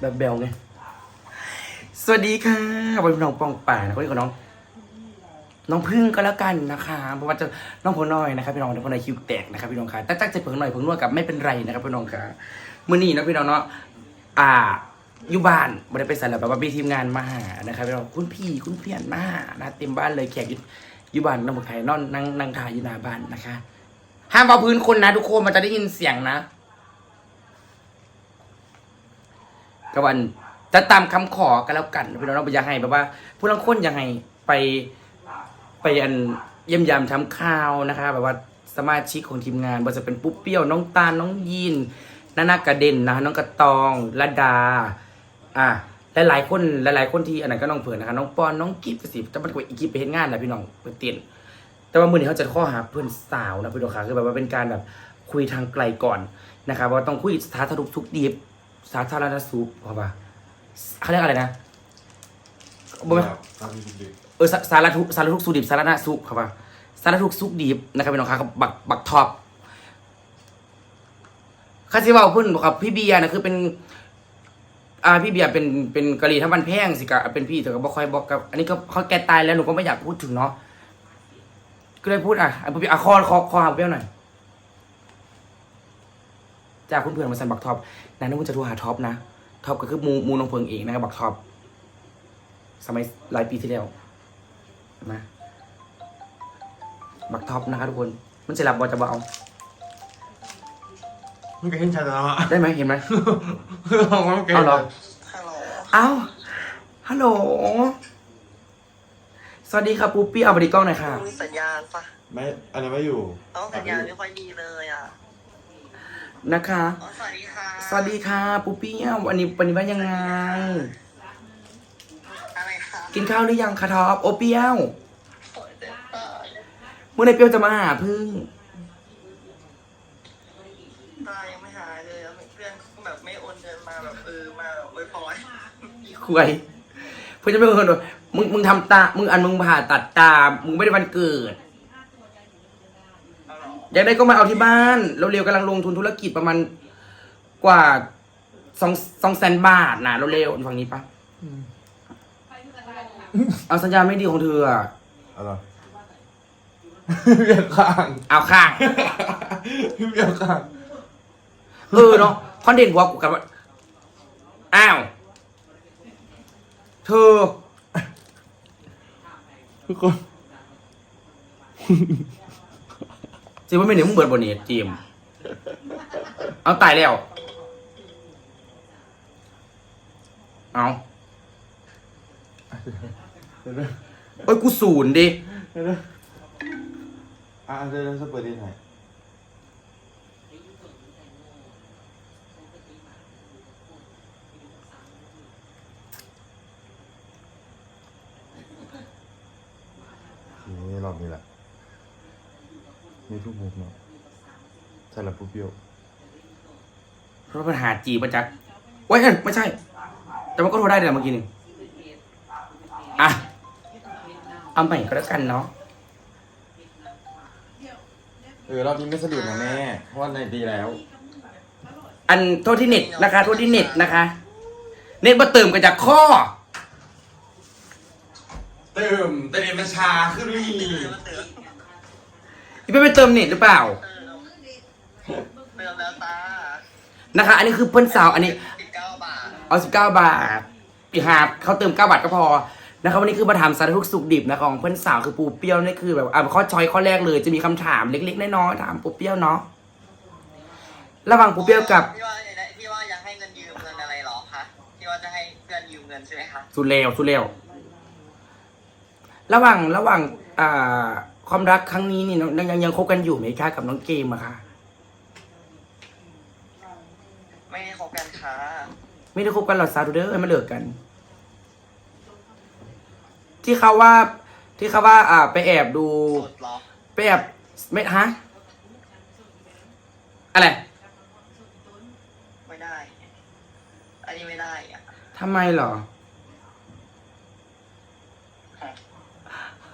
แบบเบลไง สวัสดีค่ะวันนี้น้องปองป่านะคนนี้ของน้อง น้องพึ่งก็แล้วกันนะคะเพราะว่าจะน้องผลน้อยนะครับพี่น้องน้องผลน้อยคิวแตกนะครับพี่น้องค่ะตั้งใจเพิ่งหน่อยเพิ่งนวดกับไม่เป็นไรนะครับพี่น้องค่ะมื่อนี้นะพี่น้องเนาะอ่าอยู่บ้านไม่ได้ไปใส่แล้วแบบว่ามีทีมงานมาหานะครับพี่น้องคุณพี่คุณเพียนมาหานะเต็มบ้านเลยแขกอยู่อยู่บ้านน้องบุกไทยนอนนั่งนั่งทายอยู่หน้าบ้านนะคะห้ามเอาพื้นคนนะทุกคนมันจะได้ยินเสียงนะ ก็วันจะตามคำขอกันแล้วกันพี่น้องเราอยากให้แบบว่า ผู้ลังคนยากให้ไปไปอันเยี่ยมยามทำข่าวนะคะ แบบว่าสมาชิกของทีมงานว่าจะเป็นปุ๊บเปี้ยวน้องตาลน้องยีนนานากระเด็นนะคะน้องกระตองระดา อะหลายคนหลายๆคนที่อันนั้นก็น้องเผินนะคะน้องปอนน้องกิฟต์สิจะมันกว่าอีกิฟไปเห็นงานแหละพี่น้องเพื่อนเตียนแต่ว่ามือนี้เขาจะข้อหาเพื่อนสาวนะพี่น้องค่ะคือแบบว่าเป็นการแบบคุยทางไกลก่อนนะครับว่าต้องคุยสาธารณสุขดี สาธารณสุขเพราะว่าเขาเรียกอะไรนะบ่แม่นตามที่คุณดีเออสาสารทุกสารทุกข์สุขดิบสารณะสุขครับว่าสารทุกข์สุขดิบนะครับพี่น้องครับบักบักท็อปคาสิว่าพุ่นบอกครับพี่เบียร์นะคือเป็น อ่าพี่เบียร์เป็นเป็นกะหรี่ทั้งมันแพงสิกะเป็นพี่แต่ก็บ่ค่อยบอกกับ อันนี้ก็เขาแกตายแล้วหนูก็ไม่อยากพูดถึงเนาะก็เลยพูดอะอะพี่อะคอคอคอหาเปรี้ยวหน่อย จากคุณเพื่อนมาสันบักท็อปนายนึกว่าจะโทรหาท็อปนะท็อปก็คือมูมูน้องเพิงเองนะครับบักท็อปสมัยหลายปีที่แล้วนะบักท็อปนะคะทุกคนมันจะรับบอจะเบเอามันก็เห็นชัดแล้วอะได้ไหมเห็นไหมเอามันก็เอาเห็นเหรอฮัลโหลเอาฮัลโหลสวัสดีครับปูปี้เอาบริกล้องหน่อยค่ะมีสัญญาณปะไม่อันนั้นไม่อยู่ต้องสัญญาณไม่ค่อยดีเลยอะ นะคะ อ๋อสวัสดีค่ะสวัสดีค่ะปูปี้วันนี้วันนี้ว่ายังไง อะไรคะกินข้าวหรือยังคะท็อปโอเปียวโอ้ยเจ็บตายเมื่อไหรเปียวจะมาหาพึ่ง ตายยังไม่หายเลยอะเพื่อนแบบไม่โอนเงินมาแบบเออมาแบบอวยพรคุยเพื่อนจะไม่เงินมึงมึงทำตา มึงอันมึงผ่าตัดตา มึงไม่ได้วันเกิดเอาเหรออยากได้ก็มาเอาที่บ้านเราเร็วๆกำลังลงทุนธุรกิจประมาณกว่าสองสองแสนบาทนะเราเร็วๆฝั่งนี้ปะเอาสัญญาณไม่ดีของเธออะเอาเหรอเบียดข้างเอาข้าง เบียดข้างเออเนาะคอนเทนต์หัวกูกันว่าอ้าว เธอ ทุกคน จริงว่าไม่เหนือมึงเบิดบนนี้จีมเอาตายแล้ว เอาเดี๋ยวเดี๋ยวเอ้ยกูศูนย์ดิ เดี๋ยวเดี๋ยวอะเดี๋ยวจะเปิดดีหน่อยอบนี้แหละ มีทุกมุกเนาะใช่ละปุ๊บเปรี้ยวเพราะปัญหาจีบประจักษ์โอ้ยเอ้ยไม่ใช่ แต่มันก็โทรได้เดี๋ยวเมื่อกี้นี่อะ เอาใหม่ก็แล้วกันเนาะเออรอบนี้ไม่สะดุดนะแม่ เพราะว่าในดีแล้ว อันโทษที่เน็ตนะคะ โทษที่เน็ตนะคะ เน็ตมาเติมกันจากข้อ เติมแต่เรียนมันชาขึ้นไม่มีเติมเติมที่ไม่ไปเติมเน็ตหรือเปล่าเติมเติมแล้วตานะคะ อันนี้คือเพื่อนสาวอันนี้ สิบเก้าบาทเอาสิบเก้าบาทปีหาเขาเติมเก้าบาทก็พอ นะครับวันนี้คือมาถามสารทุกข์สุขดิบนะของเพื่อนสาวคือปูเปรี้ยวนี่คือแบบอะข้อช้อยข้อแรกเลยจะมีคำถามเล็กๆน้อยๆถามปูเปรี้ยวเนาะระหว่างปูเปรี้ยวกับพี่ว่าอะไรนะพี่ว่าอยากให้เงินยืมเงินอะไรเหรอคะพี่ว่าจะให้เพื่อนยืมเงินใช่ไหมคะสุดเลวสุดเลวระหว่างระหว่างอ่า ความรักครั้งนี้นี่ยังยังยังคบกันอยู่ไหมคะกับน้องเกมอะคะไม่ได้คบกันค่ะไม่ได้คบกันหรอกซาดูเดอร์มาเลิกกัน ที่เขาว่า ที่เขาว่า อ่า ไปแอบดู โสดเหรอไปแอบไม่ฮะอะไรไม่ได้ อันนี้ไม่ได้อะทำไมเหรอ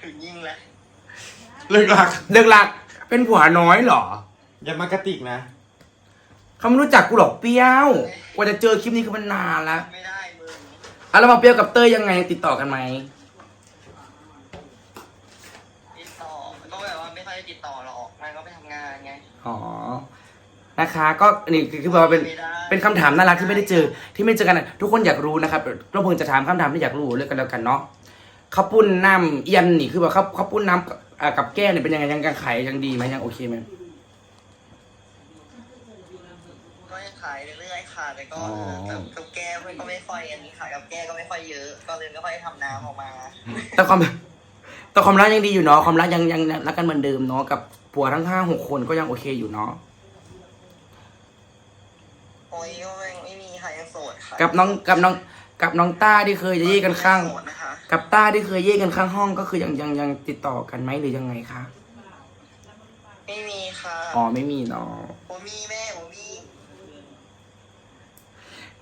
ถึงยิงเลย เลิกหลัก เลิกลัก เป็นผัวน้อยเหรอ อย่ามากระติกนะ เขาไม่รู้จักกูหรอกเปรี้ยว กว่าจะเจอคลิปนี้คือมันนานละไม่ได้มึงอะแล้วมาเปรี้ยวกับเต้ยยังไงติดต่อกันไหม ติดต่อมันก็แบบว่าไม่ค่อยได้ติดต่อหรอกมันก็ไปทำงานไง อ๋อ นะคะ ก็นี่คือคือแบบว่าเป็น ไม่ได้ เป็นคำถามน่ารักที่ไม่ได้เจอ ที่ไม่เจอกันอะทุกคนอยากรู้นะครับเราเพิ่งจะถามคำถามที่อยากรู้เรื่องกันแล้วกันเนาะข้าวปุ้นน้ำเอียนนี่คือแบบข้าวข้าวปุ้นน้ำกับ อ่ากับแก้วเนี่ยเป็นยังไงยังยังขายยังดีไหมยังโอเคไหมก็ยังขายเรื่อยๆค่ะแต่ก็อ๋อเออกับแก้มันก็ไม่ค่อยอันนี้ขายกับแก้ก็ไม่ค่อยเยอะ ก็เลยไม่ค่อยทำน้ำออกมา แต่ความแต่ความรักยังดีอยู่เนาะความรักยังยังยังรักกันเหมือนเดิมเนาะกับผัวทั้งห้าหกคนก็ยังโอเคอยู่เนาะโอ้ยก็ไม่ไม่มีค่ะยังโสดค่ะกับน้องกับน้องกับน้องต้าที่เคยจะเย่กันข้างโสดนะคะ กับต้าที่เคยเย่กันข้างห้องก็คือยังยังยังติดต่อกันไหมหรือยังไงคะ ไม่มีค่ะอ๋อไม่มีเนาะผมมีแม่ผมมี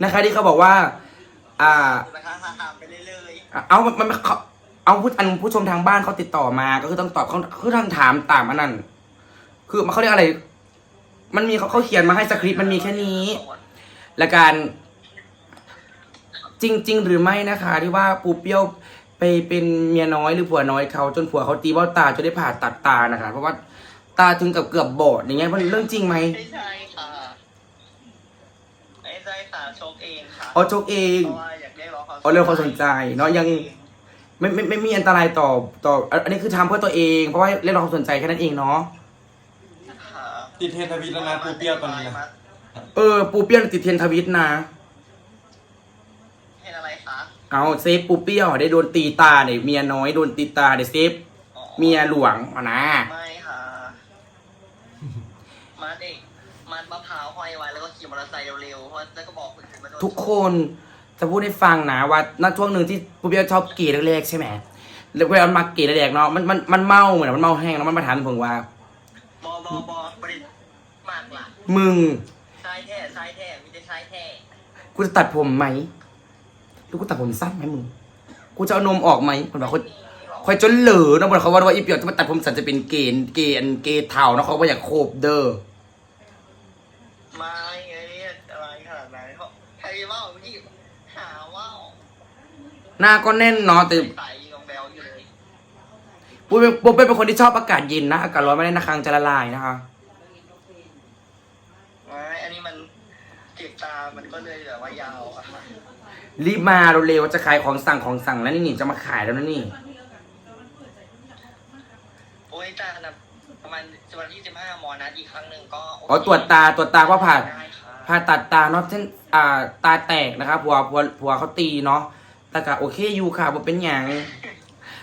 นะคะ ที่เขาบอกว่า อ่านะคะถามไปเรื่อยเอามันมันเขาเอาผู้อันผู้ชมทางบ้านเขาติดต่อมา ก็คือต้องตอบเขาคือทางถามตามอันนั้น คือมันเขาเรียกอะไร มันมีเขาเขาเขียนมาให้สคริปต์มันมีแค่นี้ๆโสดและการจริง ๆ หรือไม่นะคะ ที่ว่าปูเปี้ยว ไปเป็นเมียน้อยหรือผัวน้อยเขาจนผัวเขาตีเบ้าตาจนได้ผ่าตัดตานะคะเพราะว่าตาถึงกับเกือบบอดอย่างเงี้ยมันเรื่องจริงไหมไม่ใช่ค่ะไม่ใช่ค่ะชกเองค่ะอ๋อโจกเองเพราะว่าอยากได้ร้องความอ๋อเรียกความสนใจเนอะยังไม่ไม่ไม่มีอันตรายต่อต่อ อันนี้คือทำเพื่อตัวเองเพราะว่าเรียกร้องความสนใจแค่นั้นเองเนาะค่ะติดเทรนด์ทวิตแล้วนะปูเปรี้ยวตอนนี้นะ เออปูเปี้ยวติดเทรนด์ทวิตนะเห็นอะไร คะเอาเซฟปูเปี้ยวได้โดนตีตาเนี่ยเมียน้อยโดนตีตาเดี๋ยวเซฟอ๋อเมียหลวงอะนะไม่ค่ะมัดเองมัดมะพร้าวห้อยไว้แล้วก็ขี่มอเตอร์ไซค์เร็วๆเพราะแล้วก็บอกคนอื่นว่าโดนทุกคนจะพูดให้ฟังนะว่าณช่วงหนึ่งที่ปูเปี้ยวชอบเกย์แรกๆใช่ไหมแล้วเวลามาเกย์แรกๆเนาะมันมันมันเมาเหมือนมันเมาแห้งแล้วมันมาถามผมว่า บอบอบอประเด็นมากล่ะมึงชายแท้ชายแท้มีแต่ชายแท้กูจะตัดผมไหมหรือ กูตัดผมสั้นไหมมึง กูจะเอานมออกไหมคนบอกคนคอยจนเหลือนะบนเขาว่าว่าอีเปียวจะมาตัดผมสันจะเป็นเกณฑ์เกณฑ์เกย์เท่านะเขาว่าอยากโคบเด้อไม่ไงอะไรขนาดนั้นเขาใครว่าพี่หาว่าหน้าก็แน่นเนาะแต่ใส่กองแบลอยู่เลยปูเป็นปูเป็นคนที่ชอบอากาศเย็นนะอากาศร้อนไม่ได้นะคางจะละลายนะคะไม่อันนี้มัน เก็บตามันก็เลยแบบว่ายาวอะค่ะรีบมาเร็วๆจะขายของสั่งของสั่งแล้วนี่นี่จะมาขายแล้วนะนี่ โอ้ยตานะประมาณวันที่สิบห้าหมอนัดอีกครั้งหนึ่งก็โเคอ๋อตรวจตาตรวจตาเพราะผ่า ได้ค่ะผ่าตัดตาเนาะเช่นอ่าตาแตกนะครับผัวผัวผัวเขาตีเนาะแต่ก็โอเคอยู่ค่ะบ่เป็นอย่าง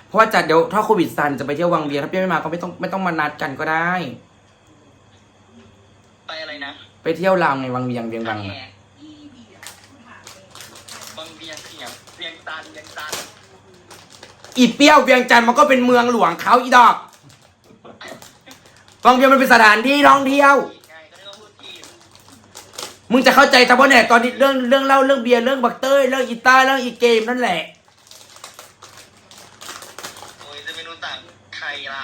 เพราะว่าจัดเดี๋ยวถ้าโควิดซันจะไปเที่ยววังเวียงถ้าเปี้ยไม่มาก็ไม่ต้องไม่ต้องมานัดกันก็ได้ ไปอะไรนะ ไปเที่ยวลาวไงวังเวียงเวียงวังแหน่ะบางเวียงเสียงเวียงตันเวียงตันอีเปี้ยวเวียงจันทร์มันก็เป็นเมืองหลวงเขาอีดอกวังเวียงมันเป็นสถานที่ท่องเที่ยวผิดไงก็เลยต้องพูดผิดมึงจะเข้าใจเฉพาะเนี่ยตอนนี้เรื่องเรื่องเล่าเรื่องเบียร์เรื่องบักเต้ยเรื่องอีต้าเรื่องอีเกมนั่นแหละ โอ้ยจะไม่รู้จักใครล่ะ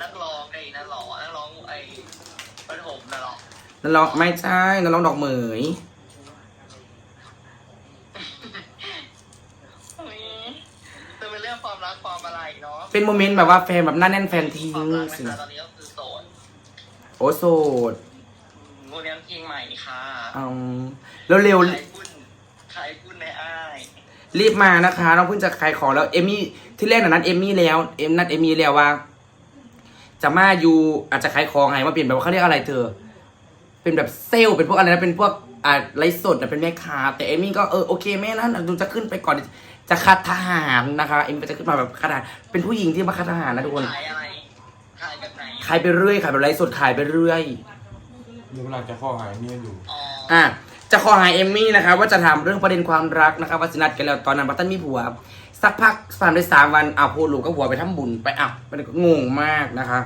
นักร้องไอ้นักร้องนักร้องไอ้ประถมน่ะหรอ นั่นเราไม่ใช่นั่นเราดอกเหมยเฮ้ยจะเป็นเรื่องความรักความอะไรเนาะเป็นโมเมนต์แบบว่าแฟนแบบหน้าแน่นแฟนทิ้งความรักสินะคะตอนนี้ก็คือโสดโอ้โสดงูเลี้ยงเพลงใหม่ค่ะเอาแล้วเร็วใครพูดใครพูดในอ้ายรีบมานะคะน้องเพิ่งจะขายของแล้วเอมมี่ที่แรกน่ะนัดเอมมี่แล้วเอ็มนัดเอมมี่แล้วว่า จะมาอยู่อาจจะขายของไงมาเปลี่ยนแบบว่าเขาเรียกอะไรเธอ เป็นแบบเซลล์เป็นพวกอะไรนะเป็นพวกอ่าไลฟ์สดนะเป็นแม่ค้าแต่เอมมี่ก็เออโอเคแม่นะดูจะขึ้นไปก่อนจะคัดทหารนะคะ เอมมี่จะขึ้นมาแบบคัดทหารเป็นผู้หญิงที่มาคัดทหารนะทุกคนขายอะไรขายแบบไหนขายไปเรื่อยขายแบบไลฟ์สดขายไปเรื่อยเดี๋ยวเวลาจะข้อหายเมียอยู่อ๋ออะจะขอหาเอมมี่นะคะว่าจะถามเรื่องประเด็นความรักนะคะว่าสินัดกันแล้วตอนนั้นบัตตันมีผัว สักพักผ่านไปสามวันอ้าวโพลูกก็ผัวไปทำบุญไปอ้าวมันก็งงมากนะคะ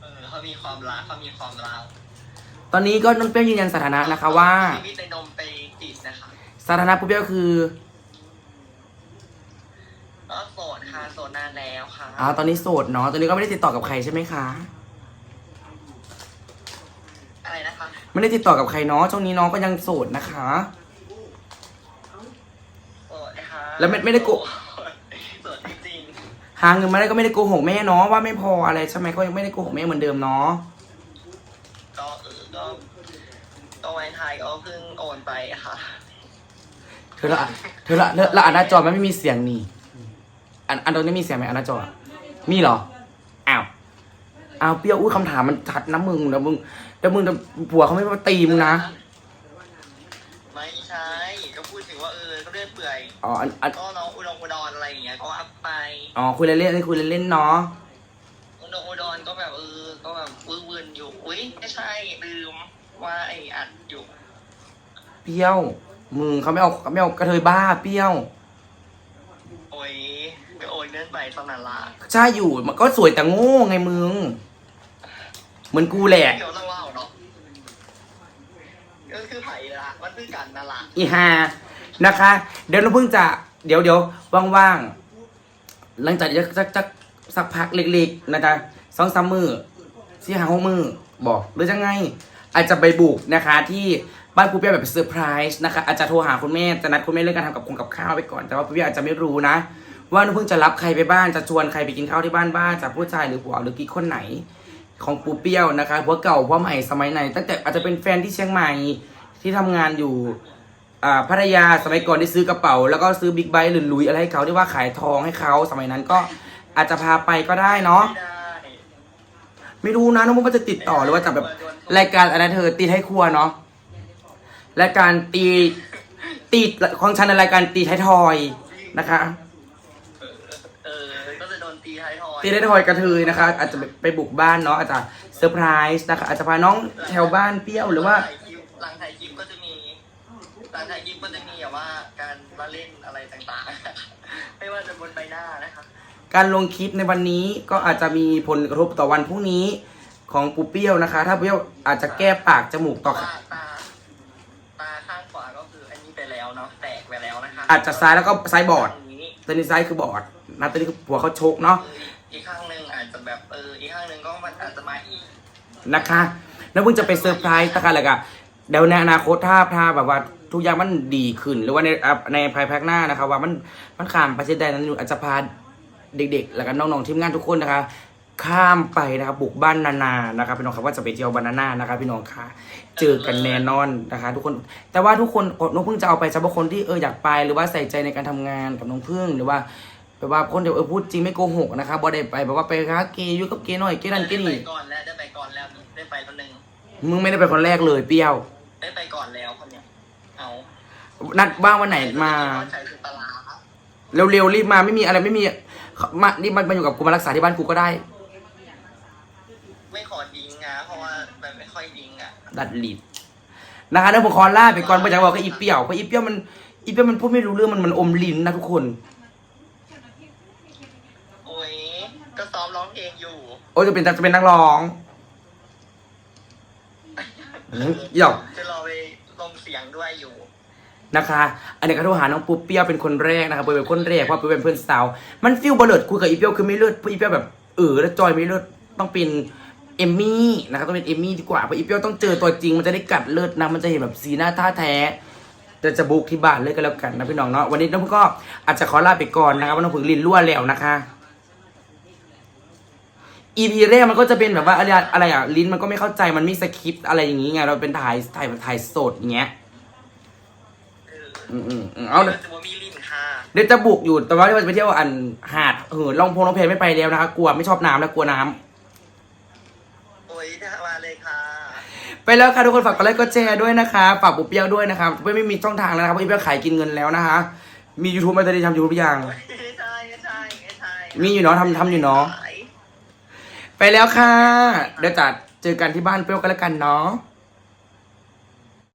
เออเขามีความรักเขามีความรัก ตอนนี้ก็น้องเปรี้ยวยืนยันสถานะนะคะว่า ชีวิตในนมไปจีบนะคะสถานะปุ๊บเปรี้ยวคือก็โสดค่ะโสดนานแล้วค่ะอ้าวตอนนี้โสดเนาะ ตอนนี้ก็ไม่ได้ติดต่อกับใครใช่ไหมคะ อะไรนะคะไม่ได้ติดต่อกับใครเนาะ ช่วงนี้น้องก็ยังโสดนะคะโอ้ยค่ะแล้วไม่ไม่ได้โกสดจริงหาเงินมาได้ก็ไม่ได้โกหกแม่เนาะว่าไม่พออะไรใช่ไหมก็ยังไม่ได้โกหกแม่เหมือนเดิมเนาะ ๆก็เออก็ ก็วันไทยก็เพิ่งโอนไปค่ะเธอละเธอละเธอละอันหน้าจอมันไม่มีเสียงนี่ อันอันตรงนี้มีเสียงไหมอันหน้าจอ มีเหรอ อ้าว อ้าวเปรี้ยวอุ้ยคำถามมันชัดนะมึงนะมึงแต่มึงแต่ผัวเขาไม่มาตีมึงนะ ไม่ใช่ก็พูดถึงว่าเออก็เลื่อนเปื่อยอ๋ออันอันก็น้องอุดงอุดรอะไรอย่างเงี้ยก็อัพไปอ๋อคุยเล่นๆอันนี้คุยเล่นๆเนาะอุดงอุดรก็แบบเออก็แบบวื้อวืนอยู่อุ้ยไม่ใช่ลืมว่าไออัดอยู่ เปรี้ยว มึงเขาไม่เอาเขาไม่เอากระเทยบ้าเปรี้ยว โอ้ยก็โอนเลื่อนไปตอนนั้นละใช่อยู่มันก็สวยแต่โง่ไงมึง เหมือนกูแหละ เดี๋ยวต้องเล่าเนาะก็คือไผ่ละมันคือกันนั่นละอีฮานะคะ เดี๋ยวเราเพิ่งจะ เดี๋ยวเดี๋ยวว่างๆ หลังจากจะสักสักสักพักเล็กๆนะจ๊ะสองสามมือสี่หาหกมือบอกหรือจะไง อาจจะไปบุกนะคะที่ บ้านปูเปียแบบเซอร์ไพรส์นะคะอาจจะโทรหาคุณแม่จะนัดคุณแม่เรื่องการทำกับคงกับข้าวไปก่อน แต่ว่าปูเปียอาจจะไม่รู้นะ ว่าน้องเพิ่งจะรับใครไปบ้านจะชวนใครไปกินข้าวที่บ้านบ้างจากผู้ชายหรือผัวหรือกิ๊กคนไหน ของปูเปี้ยวนะคะผัวเก่าผัวใหม่สมัยไหนตั้งแต่อาจจะเป็นแฟนที่เชียงใหม่ที่ทำงานอยู่อ่าพัทยาสมัยก่อนที่ซื้อกระเป๋า แล้วก็ซื้อบิ๊กไบค์หรือลุยอะไรให้เขาที่ว่าขายทองให้เขาสมัยนั้นก็อาจจะพาไปก็ได้เนาะไม่รู้นะน้องมุกว่าจะติดต่อหรือว่าจะแบบรายการอะไรเธอตีให้ครัวเนาะ รายการตีตีของฉันในรายการตีไทยทอยนะคะ เออ ก็จะโดนตีท้ายทอยตีไทยทอยกระเทยนะคะ อาจจะไปบุกบ้านเนาะอาจจะเซอร์ไพรส์นะคะ อาจจะพาน้องแถวบ้านเปรี้ยวหรือว่าหลังถ่ายคลิปก็จะมีหลังถ่ายคลิปก็จะมีแบบว่าการละเล่นอะไรต่างๆ ไม่ว่าจะบนใบหน้านะคะการลงคลิปในวันนี้ก็อาจจะมีผลกระทบต่อวันพรุ่งนี้ของปูเปี้ยวนะคะ ถ้าเปี้ยวอาจจะแก้ปากจมูกต่อ อาจจะซ้ายแล้วก็ซ้ายบอดตอนนี้ซ้ายคือบอดนะตอนนี้คือหัวเขาชกเนาะอีกข้างหนึ่งอาจจะแบบเอออีกข้างหนึ่งก็มันอาจจะมาอีกนะคะแล้วเพิ่งจะไปเซอร์ไพรส์ตะการเลยกะเดี๋ยวในอนาคตถ้าถ้าแบบว่าทุกอย่างมันดีขึ้น หรือว่าในในภายภาคหน้านะคะว่ามันมันข้ามประเทศใดนั้นอยู่อาจจะพาเด็กๆ แล้วก็น้องๆทีมงานทุกคนนะคะ ข้ามไปนะครับบุกบ้านนานานะครับพี่น้องครับว่าจะไปเที่ยวบานาน่านะครับพี่น้องค่ะเจอกันแน่นอนนะคะ ทุกคน แต่ว่าทุกคนน้องเพิ่งจะเอาไปเฉพาะคนที่เอออยากไปหรือว่าใส่ใจในการทำงานกับน้องพึ่งหรือว่าแบบว่าคนเดียวเออพูดจริงไม่โกหกนะคะบ่ได้ไปแบบว่าไปค้าเกย์อยู่กับเกย์หน่อยเกย์นั่นเกย์ได้นี่ไปก่อนแล้วได้ไปก่อนแล้วได้ไปคนหนึ่งมึงไม่ได้ไปคนแรกเลยเปรี้ยว ได้ไปก่อนแล้วคนเนี้ยเอานัดบ้างวันไหนมาใช้คือตลาดเร็วๆรีบมาไม่มีอะไรไม่มีมารีบมามาอยู่กับกูมารักษาที่บ้านกูก็ได้ ไม่ขอดิ้งนะเพราะว่ามันไม่ ค่อยดิ้งอะดัดลิดนะคะแล้วผมขอล่าไปก่อนเพราะอยากบอกก็อีเปรี้ยวเพราะอีเปรี้ยวมันอีเปรี้ยวมันพูดไม่รู้เรื่องมันมันอมลิ้นนะทุกคน โอ้ยก็ซ้อมร้องเพลงอยู่โอ้ยจะเป็นจะเป็นนักร้องอืมหยอกจะรอไปลงเสียงด้วยอยู่นะคะ อันนี้ก็โทรหาน้องปุ๊บเปรี้ยวเป็นคนแรกนะคะเป็นคนแรกเพราะเป็นเพื่อนสาว มันฟิลเบลดคุยกับอีเปรี้ยวคือไม่เลิศเพราะอีเปรี้ยวแบบเออแล้วจอยไม่เลิศต้องเป็น เอมมี่นะครับต้องเป็นเอมมี่ดีกว่าเพราะอีเปรี้ยวต้องเจอตัวจริงมันจะได้กัดเลิศนะมันจะเห็นแบบสีหน้าท่าแท้แต่จะบุกที่บ้านเลยก็แล้วกันนะพี่น้องเนาะวันนี้น้องพึ่งก็อาจจะขอลาไปก่อนนะครับว่าน้องพึ่งลินรั่วแล้วนะคะอีพีแรกมันก็จะเป็นแบบว่าอะไรอะไรอะลิ้นมันก็ไม่เข้าใจมันไม่สคริปต์อะไรอย่างงี้ไงเราเป็นถ่ายถ่ายถ่ายสดอย่างเงี้ยเอออืมอืมอืมเอาเดี๋ยวจะว่ามีลิ้นค่ะเดี๋ยวจะบุกอยู่แต่ว่าจะไปเที่ยวอันหาดเออลองพงลองเพลไม่ไปแล้วนะคะกลัวไม่ชอบน้ำแล้วกลัวน้ำ โอ้ยถ้ามาเลยค่ะ ไปแล้วค่ะทุกคนฝากกดไลค์กดแชร์ด้วยนะคะฝากปุ๊บเปี้ยวด้วยนะคะไม่ไม่มีช่องทางแล้วนะครับอีเปี้ยวขายกินเงินแล้วนะคะมี YouTube มาจะได้ทำยูทูบยังไม่ใช่ไม่ใช่ไม่ใช่มีอยู่เนาะทำทำอยู่เนาะไปแล้วค่ะเดี๋ยวจะเจอกันที่บ้านเปรี้ยวกันแล้วกันเนาะ